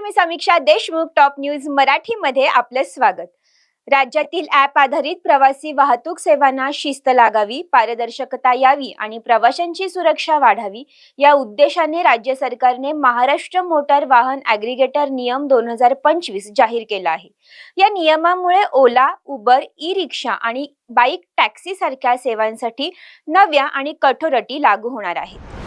मी Samiksha Deshmukh top news मराठीमध्ये आपलं स्वागत. राज्यातील ॲप आधारित प्रवासी वाहतूक सेवांना शिस्त लागावी पारदर्शकता यावी आणि प्रवाशांची सुरक्षा वाढावी या उद्देशाने राज्य सरकारने महाराष्ट्र मोटार वाहन ॲग्रिगेटर नियम दोन हजार पंचवीस जाहीर केला आहे. या नियमामुळे ओला उबर ई रिक्षा आणि बाईक टॅक्सी सारख्या सेवांसाठी नव्या आणि कठोर अटी लागू होणार आहेत.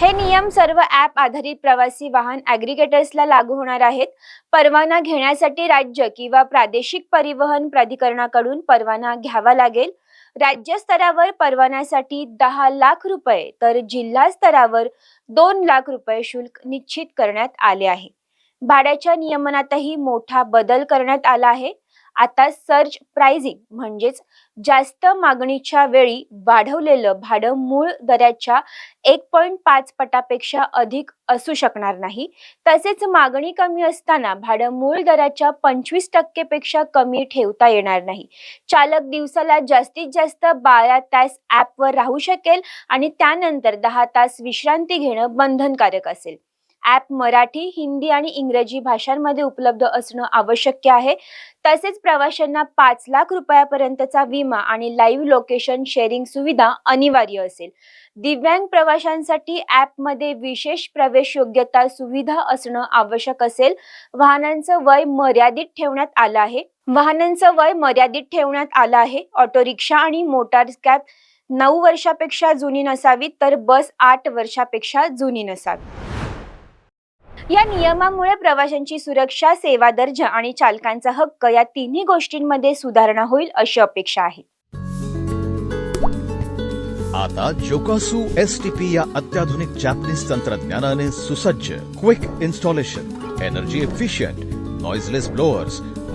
हे नियम सर्व ॲप आधारित प्रवासी वाहन ॲग्रिगेटर्सला लागू होणार आहेत. परवाना घेण्यासाठी राज्य किंवा प्रादेशिक परिवहन प्राधिकरणाकडून परवाना घ्यावा लागेल. राज्य स्तरावर परवान्यासाठी दहा लाख रुपये तर जिल्हा स्तरावर दोन लाख रुपये शुल्क निश्चित करण्यात आले आहे. भाड्याच्या नियमनातही मोठा बदल करण्यात आला आहे. आता सर्ज प्राइजिंग म्हणजेच जास्त मागणीच्या वेळी वाढवलेलं भाडं मूळ दराच्या एक पॉईंट पाच पटापेक्षा अधिक असू शकणार नाही. तसेच मागणी कमी असताना भाडं मूळ दराच्या पंचवीस टक्केपेक्षा कमी ठेवता येणार नाही. चालक दिवसाला जास्तीत जास्त बारा तास ॲपवर राहू शकेल आणि त्यानंतर दहा तास विश्रांती घेणं बंधनकारक असेल. ॲप मराठी हिंदी आणि इंग्रजी भाषांमध्ये उपलब्ध असणं आवश्यक आहे. तसेच प्रवाशांना पाच लाख रुपयापर्यंतचा विमा आणि लाईव्ह लोकेशन शेअरिंग सुविधा अनिवार्य असेल. दिव्यांग प्रवाशांसाठी ॲपमध्ये विशेष प्रवेश योग्यता सुविधा असणं आवश्यक असेल. वाहनांचं वय मर्यादित ठेवण्यात आलं आहे. वाहनांचं वय मर्यादित ठेवण्यात आलं आहे. ऑटो रिक्षा आणि मोटार कॅब नऊ वर्षापेक्षा जुनी नसावी तर बस आठ वर्षापेक्षा जुनी नसावी. या नियमामुळे प्रवाशांची सुरक्षा सेवा दर्जा आणि चालकांचा हक्क या तिन्ही गोष्टींमध्ये सुधारणा होईल अशी अपेक्षा आहे. आता जोकासू एस टी पी या अत्याधुनिक जॅपनीज तंत्रज्ञानाने सुसज्ज quick installation energy efficient noiseless blowers